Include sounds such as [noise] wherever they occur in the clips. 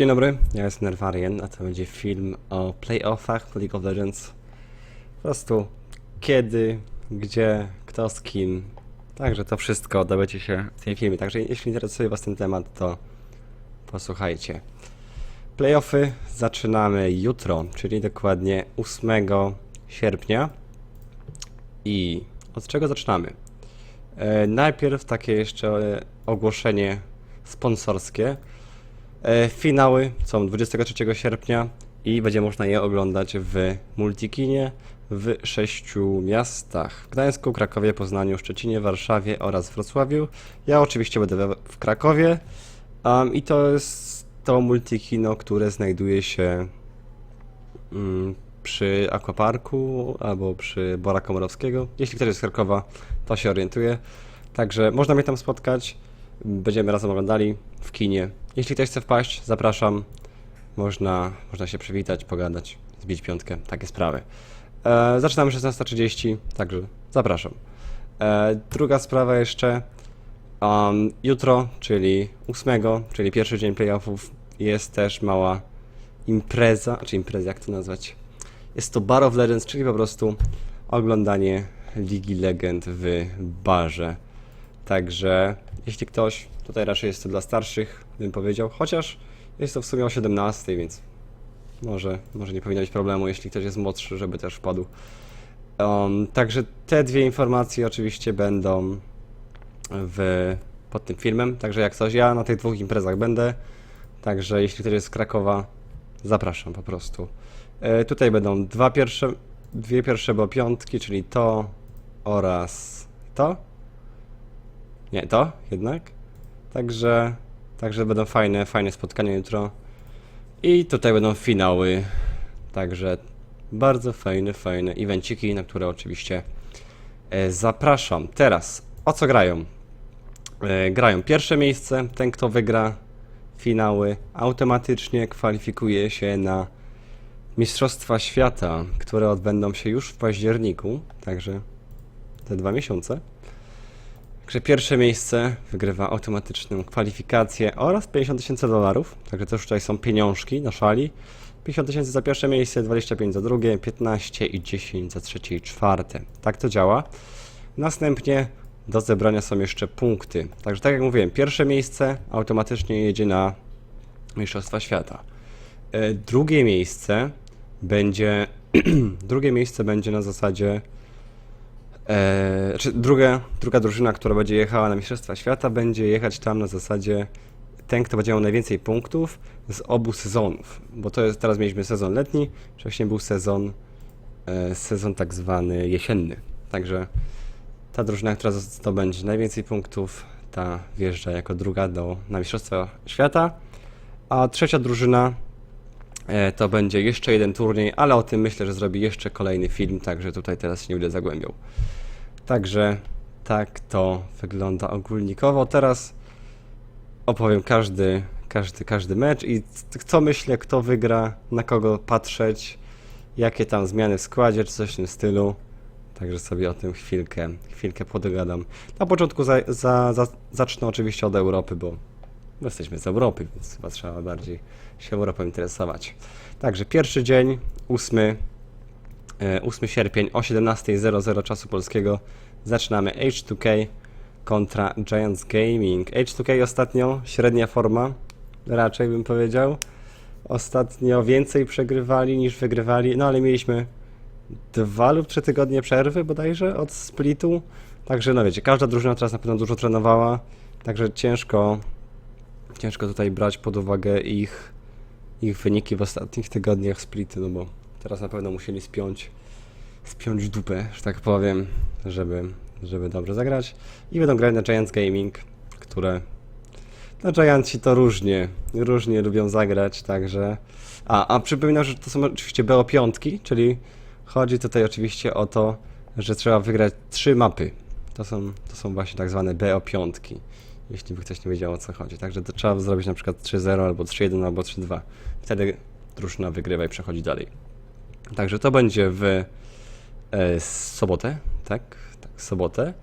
Dzień dobry, ja jestem Nerwarien, a to będzie film o playoffach League of Legends. Po prostu kiedy, gdzie, kto z kim. Także to wszystko dowiecie się w tym filmie. Także jeśli interesuje Was ten temat, to posłuchajcie. Playoffy zaczynamy jutro, czyli dokładnie 8 sierpnia. I od czego zaczynamy? E, najpierw takie jeszcze ogłoszenie sponsorskie. E, Finały są 23 sierpnia i będzie można je oglądać w Multikinie w sześciu miastach. Gdańsku, Krakowie, Poznaniu, Szczecinie, Warszawie oraz Wrocławiu. Ja oczywiście będę w Krakowie um, i to jest to multikino, które znajduje się mm, przy Aquaparku albo przy Bora Komorowskiego. Jeśli ktoś jest z Krakowa, to się orientuje. Także można mnie tam spotkać. Będziemy razem oglądali w kinie. Jeśli ktoś chce wpaść, zapraszam. Można, można się przywitać, pogadać, zbić piątkę, takie sprawy. E, zaczynamy 16.30, także zapraszam. E, druga sprawa jeszcze. Um, jutro, czyli 8, czyli pierwszy dzień playoffów, jest też mała impreza, czy impreza, jak to nazwać? Jest to Bar of Legends, czyli po prostu oglądanie Ligi Legend w barze. Także jeśli ktoś, tutaj raczej jest to dla starszych, bym powiedział, chociaż jest to w sumie o 17, więc może, może nie powinno być problemu, jeśli ktoś jest młodszy, żeby też wpadł. Um, także te dwie informacje oczywiście będą w, pod tym filmem, także jak coś, ja na tych dwóch imprezach będę, także jeśli ktoś jest z Krakowa, zapraszam po prostu. E, tutaj będą dwa pierwsze, dwie pierwsze bo piątki, czyli to oraz to. Nie, to jednak. Także, także będą fajne, fajne spotkania jutro. I tutaj będą finały. Także bardzo fajne, fajne evenciki, na które oczywiście e, zapraszam. Teraz, o co grają? E, grają pierwsze miejsce. Ten, kto wygra finały, automatycznie kwalifikuje się na Mistrzostwa Świata, które odbędą się już w październiku. Także te dwa miesiące. Także pierwsze miejsce wygrywa automatyczną kwalifikację oraz 50 tysięcy dolarów. Także też tutaj są pieniążki na szali. 50 tysięcy za pierwsze miejsce, 25 za drugie, 15 i 10 za trzecie i czwarte. Tak to działa. Następnie do zebrania są jeszcze punkty. Także tak jak mówiłem, pierwsze miejsce automatycznie jedzie na Mistrzostwa Świata. E, Drugie miejsce będzie [clears throat] drugie miejsce będzie na zasadzie e, czy druga, druga drużyna, która będzie jechała na Mistrzostwa Świata, będzie jechać tam na zasadzie ten, kto będzie miał najwięcej punktów z obu sezonów. Bo to jest, teraz mieliśmy sezon letni, wcześniej był sezon, e, sezon tak zwany jesienny. Także ta drużyna, która zdobędzie najwięcej punktów, ta wjeżdża jako druga do, na Mistrzostwa Świata. A trzecia drużyna to będzie jeszcze jeden turniej, ale o tym myślę, że zrobi jeszcze kolejny film, także tutaj teraz się nie będę zagłębiał. Także tak to wygląda ogólnikowo. Teraz opowiem każdy, każdy, każdy mecz i co myślę, kto wygra, na kogo patrzeć, jakie tam zmiany w składzie, czy coś w tym stylu. Także sobie o tym chwilkę, chwilkę podogadam. Na początku za, za, za, zacznę oczywiście od Europy, bo my jesteśmy z Europy, więc chyba trzeba bardziej się Europą interesować. Także pierwszy dzień, 8, e, 8 sierpień o 17.00 czasu polskiego zaczynamy H2K kontra Giants Gaming. H2K ostatnio średnia forma, raczej bym powiedział. Ostatnio więcej przegrywali niż wygrywali, no ale mieliśmy dwa lub trzy tygodnie przerwy bodajże od splitu. Także no wiecie, każda drużyna teraz na pewno dużo trenowała, także ciężko, ciężko tutaj brać pod uwagę ich, ich wyniki w ostatnich tygodniach splitu, no bo teraz na pewno musieli spiąć, spiąć dupę, że tak powiem, żeby, żeby dobrze zagrać. I będą grać na Giants Gaming, które no Giantsi to różnie, różnie lubią zagrać, także... A, a przypominam, że to są oczywiście BO5, czyli chodzi tutaj oczywiście o to, że trzeba wygrać trzy mapy. To są, to są właśnie tak zwane BO5, jeśli by ktoś nie wiedział o co chodzi. Także to trzeba zrobić na przykład 3-0 albo 3-1 albo 3-2. Wtedy drużyna wygrywa i przechodzi dalej. Także to będzie w e, sobotę, tak? Tak, sobotę.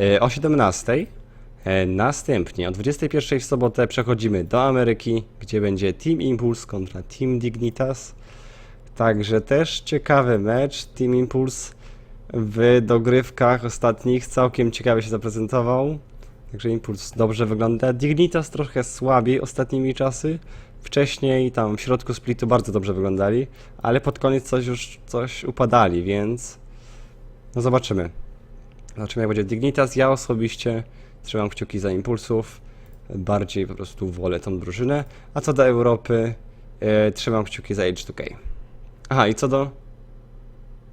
E, o 17 E, Następnie o 21 w sobotę przechodzimy do Ameryki, gdzie będzie Team Impulse kontra Team Dignitas. Także też ciekawy mecz. Team Impulse w dogrywkach ostatnich całkiem ciekawie się zaprezentował. Także Impuls dobrze wygląda. Dignitas trochę słabiej ostatnimi czasy. Wcześniej tam w środku splitu bardzo dobrze wyglądali, ale pod koniec coś już coś upadali, więc no zobaczymy. Zobaczymy jak będzie Dignitas. Ja osobiście trzymam kciuki za Impulsów. Bardziej po prostu wolę tą drużynę. A co do Europy, e, trzymam kciuki za H2K. Aha, i co do...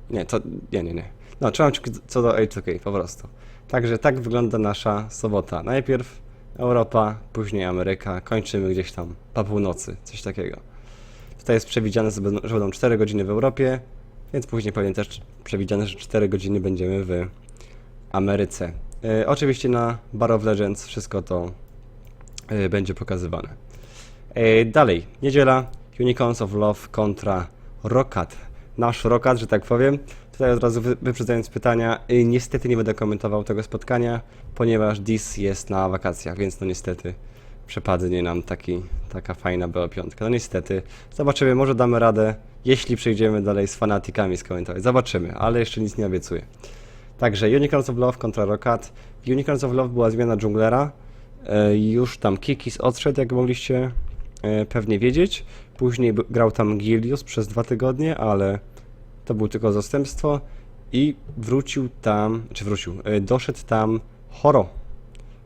Nie, to... Nie, nie, nie. No, trzymam kciuki co do H2K, po prostu. Także tak wygląda nasza sobota. Najpierw Europa, później Ameryka, kończymy gdzieś tam po północy, coś takiego. Tutaj jest przewidziane, że będą- że będą 4 godziny w Europie, więc później pewnie też przewidziane, że 4 godziny będziemy w Ameryce. E, oczywiście na Bar of Legends wszystko to e, będzie pokazywane. E, dalej, niedziela, Unicorns of Love kontra Rokat. Nasz Rokat, że tak powiem. Tutaj od razu wy- wyprzedzając pytania, y, niestety nie będę komentował tego spotkania, ponieważ Dis jest na wakacjach, więc no niestety przepadnie nam taki, taka fajna BO5. No niestety, zobaczymy, może damy radę, jeśli przejdziemy dalej z fanatikami skomentować. Zobaczymy, ale jeszcze nic nie obiecuję. Także Unicorns of Love kontra Rokat. Unicorns of Love była zmiana dżunglera. E, Już tam Kikis odszedł, jak mogliście e, pewnie wiedzieć. Później grał tam Gilius przez dwa tygodnie, ale to było tylko zastępstwo. I wrócił tam, czy wrócił, e, doszedł tam Horo.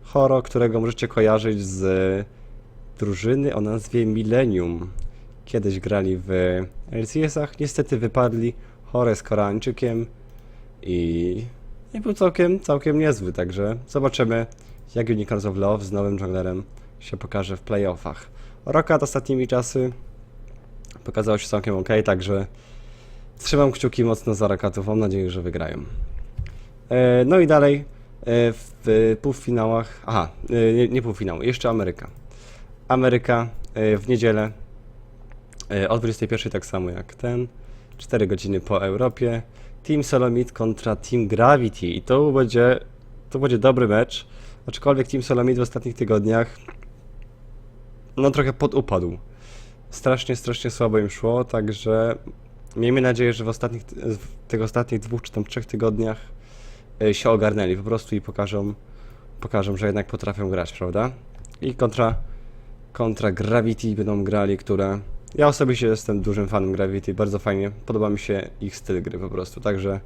Horo, którego możecie kojarzyć z drużyny o nazwie Millennium. Kiedyś grali w LCS-ach, niestety wypadli. Horo jest Koreańczykiem i, i był całkiem, całkiem niezły, także zobaczymy jak Unicorns of Love z nowym junglerem się pokaże w playoffach. Rokat ostatnimi czasy pokazał się całkiem ok, także trzymam kciuki mocno za Rokatów, mam nadzieję, że wygrają. E, no i dalej e, w półfinałach, aha, e, nie, nie półfinał, jeszcze Ameryka. Ameryka w niedzielę o 21 tak samo jak ten, 4 godziny po Europie. Team Solomid kontra Team Gravity i to będzie, to będzie dobry mecz, aczkolwiek Team Solomid w ostatnich tygodniach no trochę podupadł. Strasznie, strasznie słabo im szło, także miejmy nadzieję, że w ostatnich, w tych ostatnich dwóch czy tam trzech tygodniach e, się ogarnęli po prostu i pokażą, pokażą, że jednak potrafią grać, prawda? I kontra, kontra Gravity będą grali, które ja osobiście jestem dużym fanem Gravity, bardzo fajnie, podoba mi się ich styl gry po prostu, także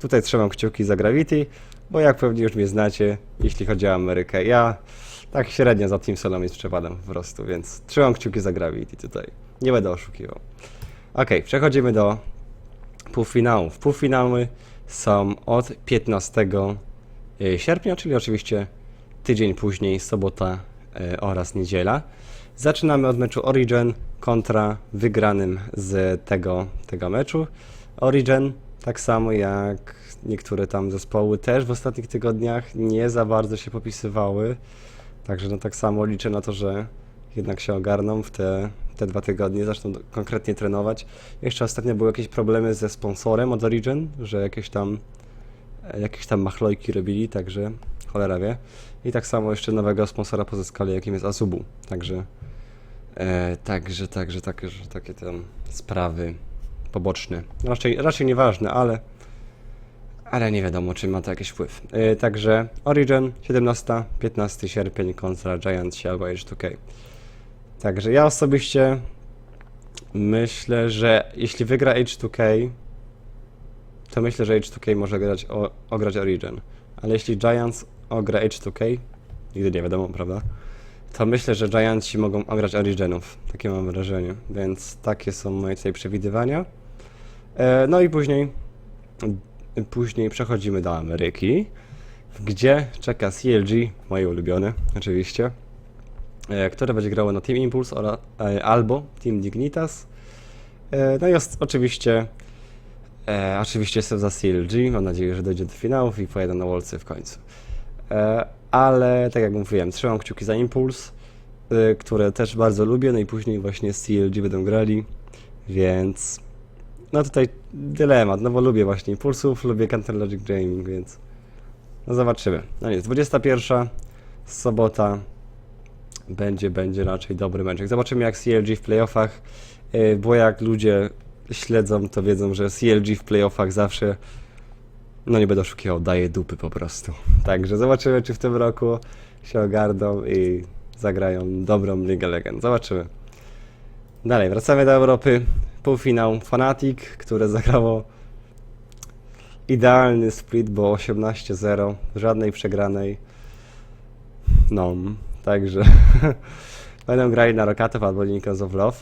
tutaj trzymam kciuki za Gravity, bo jak pewnie już mnie znacie, jeśli chodzi o Amerykę, ja tak średnio za Team Solomid przepadam po prostu, więc trzymam kciuki za Gravity tutaj, nie będę oszukiwał. Okej, przechodzimy do półfinałów. Półfinały są od 15 sierpnia, czyli oczywiście tydzień później, sobota e, oraz niedziela. Zaczynamy od meczu Origin kontra wygranym z tego, tego meczu. Origin, tak samo jak niektóre tam zespoły, też w ostatnich tygodniach nie za bardzo się popisywały. Także no tak samo liczę na to, że jednak się ogarną w te, te dwa tygodnie, zaczną konkretnie trenować. Jeszcze ostatnio były jakieś problemy ze sponsorem od Origin, że jakieś tam e, jakieś tam machlojki robili, także cholera wie. I tak samo jeszcze nowego sponsora pozyskali, jakim jest Azubu. Także e, także, także, takie, że takie tam sprawy poboczne. Raczej, raczej nieważne, ale ale nie wiadomo, czy ma to jakiś wpływ. E, także Origin 17-15 sierpień kontra Giants się albo H2K. Także ja osobiście myślę, że jeśli wygra H2K, to myślę, że H2K może grać o, ograć Origin. Ale jeśli Giants ogra H2K, nigdy nie wiadomo, prawda? To myślę, że Giantsi mogą ograć Originów. Takie mam wrażenie. Więc takie są moje tutaj przewidywania. E, no i później Później przechodzimy do Ameryki, gdzie czeka CLG, moje ulubione oczywiście, e, które będzie grało na Team Impulse ora- e, albo Team Dignitas. E, No i oczywiście, oczywiście jestem za CLG, mam nadzieję, że dojdzie do finałów i pojedę na Wolcy w końcu. Ale tak jak mówiłem, trzymam kciuki za Impulse, e, które też bardzo lubię, no i później właśnie CLG będą grali, więc no tutaj dylemat, no bo lubię właśnie Impulsów, lubię Counter Logic Gaming, więc no zobaczymy. No nic, 21. sobota będzie, będzie raczej dobry meczek. Zobaczymy jak CLG w playoffach, yy, bo jak ludzie śledzą, to wiedzą, że CLG w playoffach zawsze, no nie będę oszukiwał, daje dupy po prostu. [laughs] Także zobaczymy, czy w tym roku się ogarną i zagrają dobrą Ligę Legend. Zobaczymy. Dalej, wracamy do Europy. Półfinał Fnatic, które zagrało idealny split, bo 18-0, żadnej przegranej. No, także [laughs] będą grali na Rokatów albo Unicorns of Love.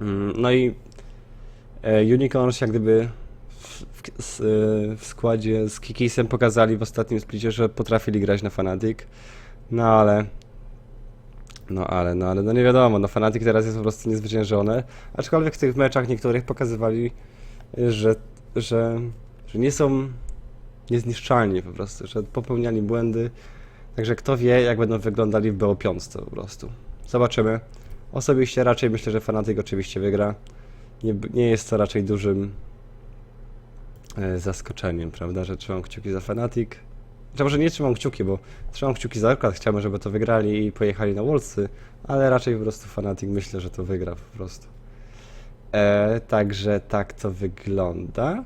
Mm, No i e, Unicorns jak gdyby w, w, e, w składzie z Kikisem pokazali w ostatnim splicie, że potrafili grać na Fnatic. No ale no ale, no ale, no nie wiadomo, no Fnatic teraz jest po prostu niezwyciężone, aczkolwiek w tych meczach niektórych pokazywali, y, że, że, że nie są niezniszczalni po prostu, że popełniali błędy, także kto wie, jak będą wyglądali w BO5 po prostu. Zobaczymy. Osobiście raczej myślę, że Fnatic oczywiście wygra. Nie, nie jest to raczej dużym e, zaskoczeniem, prawda, że trzymam kciuki za Fnatic. Czy może nie trzymam kciuki, bo trzymam kciuki za Arkad, chciałbym, żeby to wygrali i pojechali na Wolsy, ale raczej po prostu Fnatic myślę, że to wygra po prostu. E, także tak to wygląda.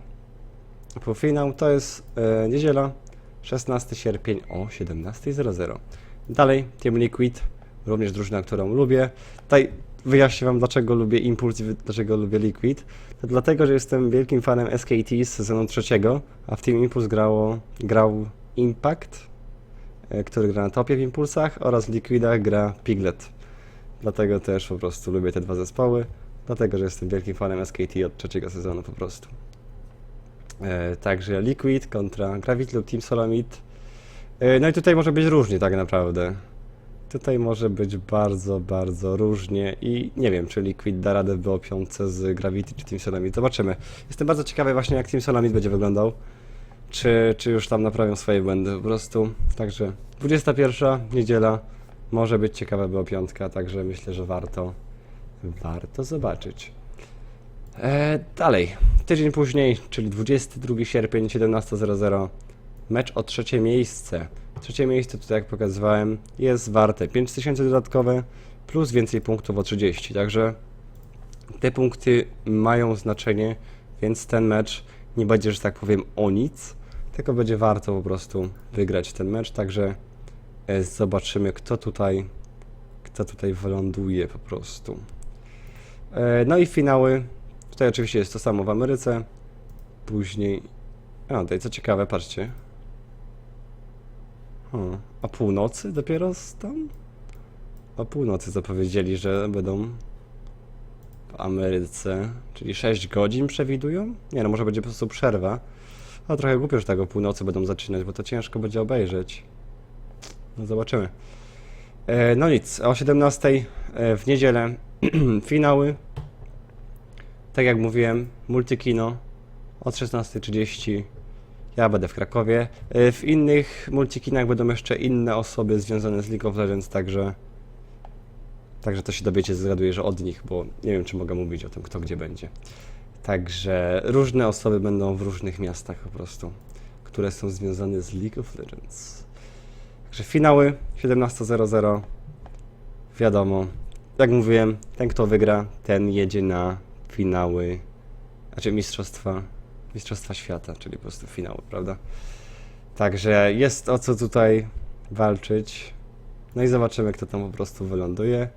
Półfinał to jest e, niedziela, 16 sierpień o 17.00. Dalej Team Liquid, również drużyna, którą lubię. Tutaj wyjaśnię wam, dlaczego lubię Impuls i dlaczego lubię Liquid. To dlatego, że jestem wielkim fanem SKT z sezonu trzeciego, a w Team Impuls grało, grał Impact, e, który gra na topie w Impulsach oraz w Liquidach gra Piglet. Dlatego też po prostu lubię te dwa zespoły, dlatego, że jestem wielkim fanem SKT od trzeciego sezonu po prostu. E, także Liquid kontra Gravity lub Team Solomid. E, no i tutaj może być różnie tak naprawdę. Tutaj może być bardzo, bardzo różnie i nie wiem, czy Liquid da radę w było piątce z Gravity czy Team Solomid. Zobaczymy. Jestem bardzo ciekawy właśnie jak Team Solomid będzie wyglądał. Czy, czy już tam naprawią swoje błędy po prostu. Także 21 niedziela może być ciekawa była piątka, także myślę, że warto warto zobaczyć. E, dalej, tydzień później, czyli 22 sierpień 17.00 mecz o trzecie miejsce. Trzecie miejsce tutaj jak pokazywałem jest warte 5000 dodatkowe plus więcej punktów o 30, także te punkty mają znaczenie, więc ten mecz nie będzie, że tak powiem, o nic, tylko będzie warto po prostu wygrać ten mecz, także e, zobaczymy kto tutaj kto tutaj wyląduje po prostu. E, No i finały. Tutaj oczywiście jest to samo w Ameryce. Później. A, tutaj co ciekawe, patrzcie. A północy dopiero tam? O północy zapowiedzieli, że będą w Ameryce, czyli 6 godzin przewidują? Nie no, może będzie po prostu przerwa. A trochę głupio, że tak o północy będą zaczynać, bo to ciężko będzie obejrzeć. No zobaczymy. E, no nic, o 17 e, w niedzielę [clears throat] finały. Tak jak mówiłem, multikino od 16.30. Ja będę w Krakowie. E, W innych multikinach będą jeszcze inne osoby związane z League of Legends, także także to się dowiecie, zgaduję, że od nich, bo nie wiem, czy mogę mówić o tym, kto gdzie będzie. Także różne osoby będą w różnych miastach po prostu, które są związane z League of Legends. Także finały 17.00. Wiadomo. Jak mówiłem, ten kto wygra, ten jedzie na finały, znaczy mistrzostwa, mistrzostwa świata, czyli po prostu finały, prawda? Także jest o co tutaj walczyć. No i zobaczymy, kto tam po prostu wyląduje.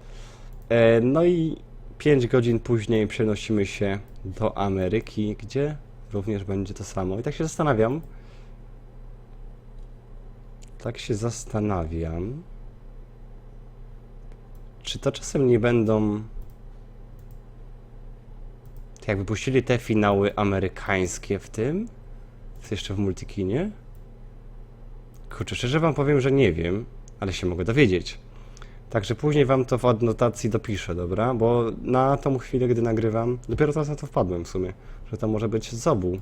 E, no i 5 godzin później przenosimy się do Ameryki, gdzie również będzie to samo. I tak się zastanawiam, tak się zastanawiam, czy to czasem nie będą. to Jak wypuścili te finały amerykańskie w tym? W jeszcze w multikinie? Kurczę, szczerze wam powiem, że nie wiem, ale się mogę dowiedzieć. Także później wam to w adnotacji dopiszę, dobra? Bo na tą chwilę, gdy nagrywam, dopiero teraz na to wpadłem w sumie, że to może być z obu.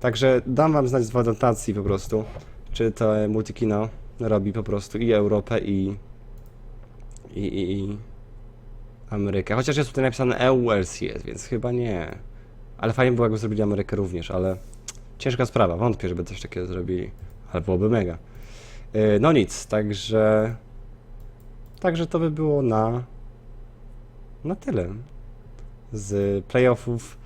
Także dam wam znać w adnotacji po prostu, czy to multikino robi po prostu i Europę, i, i, i, i Amerykę. Chociaż jest tutaj napisane EULCS, więc chyba nie. Ale fajnie było, jakby zrobili Amerykę również, ale ciężka sprawa. Wątpię, żeby coś takiego zrobili, ale byłoby mega. Yy, no nic, także. Także to by było na. Na tyle. Z playoffów.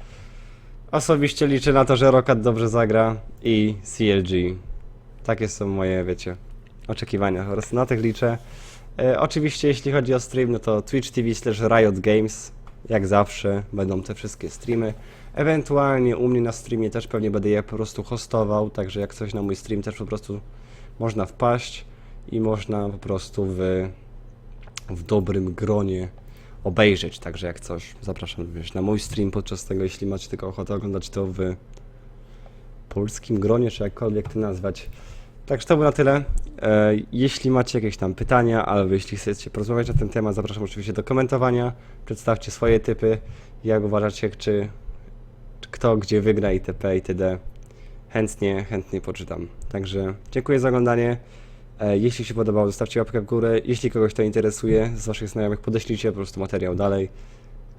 Osobiście liczę na to, że Rokat dobrze zagra i CLG. Takie są moje, wiecie, oczekiwania. Prostu na tych liczę. E, oczywiście, jeśli chodzi o stream, no to Twitch TV slash Riot Games. Jak zawsze będą te wszystkie streamy. Ewentualnie u mnie na streamie też pewnie będę je po prostu hostował, także jak coś na mój stream też po prostu można wpaść i można po prostu w, w dobrym gronie obejrzeć. Także jak coś, zapraszam również na mój stream podczas tego, jeśli macie tylko ochotę oglądać to w polskim gronie, czy jakkolwiek to nazwać. Także to było na tyle. E, Jeśli macie jakieś tam pytania, albo jeśli chcecie porozmawiać na ten temat, zapraszam oczywiście do komentowania. Przedstawcie swoje typy, jak uważacie, czy, czy kto gdzie wygra itp. itd. Chętnie, chętnie poczytam. Także dziękuję za oglądanie. E, Jeśli się podobało, zostawcie łapkę w górę. Jeśli kogoś to interesuje z Waszych znajomych, podeślijcie po prostu materiał dalej.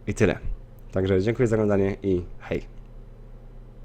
I tyle. Także dziękuję za oglądanie i hej.